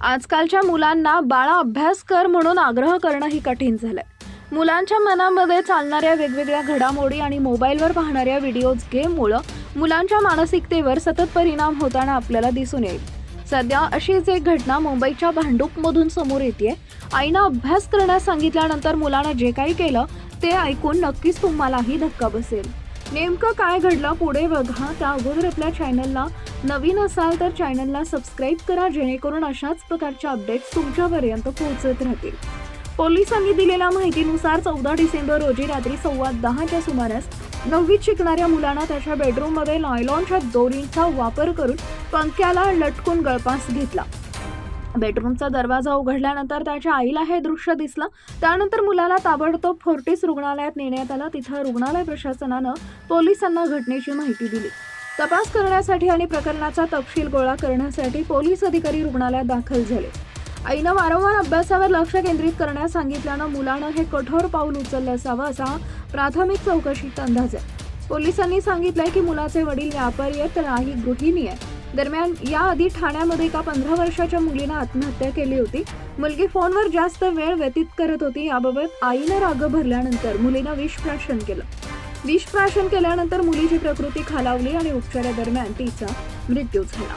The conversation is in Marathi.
आजकालच्या मुलांना बाळा अभ्यास कर म्हणून आग्रह करणंही कठीण झालंय. मुलांच्या मनामध्ये चालणाऱ्या वेगवेगळ्या घडामोडी आणि मोबाईलवर पाहणाऱ्या व्हिडिओज गेममुळं मुलांच्या मानसिकतेवर सतत परिणाम होताना आपल्याला दिसून येईल. सध्या अशीच एक घटना मुंबईच्या भांडूपमधून समोर येते आईनं अभ्यास करण्यास सांगितल्यानंतर मुलानं जे काही केलं ते ऐकून नक्कीच तुम्हालाही धक्का बसेल. नेमकं काय घडलं पुढे बघा. त्या अगोदर आपल्या चॅनलला नवीन असाल तर चॅनलला सबस्क्राईब करा जेणेकरून अशाच प्रकारच्या अपडेट्स तुमच्यापर्यंत पोहोचत राहतील. पोलिसांनी दिलेल्या माहितीनुसार चौदा डिसेंबर रोजी रात्री सव्वा दहाच्या सुमारास नववीत शिकणाऱ्या मुलांना त्याच्या बेडरूममध्ये नायलॉनच्या दोरींचा वापर करून पंख्याला लटकून गळपास घेतला. बेडरूमचा दरवाजा उघडल्यानंतर त्याच्या आईला हे दृश्य दिसलं. त्यानंतर मुलाला ताबडतोब फोर्टिस रुग्णालयात नेण्यात आलं. तिथं रुग्णालय प्रशासनानं पोलिसांना घटनेची माहिती दिली. तपास करण्यासाठी आणि प्रकरणाचा तपशील गोळा करण्यासाठी पोलीस अधिकारी रुग्णालयात दाखल झाले. आईनं वारंवार अभ्यासावर लक्ष केंद्रित करण्यास सांगितल्यानं मुलानं हे कठोर पाऊल उचललं असावं असा प्राथमिक चौकशीत अंदाज आहे. पोलिसांनी सांगितलंय की मुलाचे वडील व्यापारी आहेत तर आई गृहिणी आहे. दरम्यान याआधी ठाण्यामध्ये एका पंधरा वर्षाच्या मुलीनं आत्महत्या केली होती. मुलगी फोनवर जास्त वेळ व्यतीत करत होती याबाबत आईनं राग भरल्यानंतर मुलीनं विषप्राशन केलं. विषप्राशन केल्यानंतर मुलीची प्रकृती खालावली आणि उपचारादरम्यान तिचा मृत्यू झाला.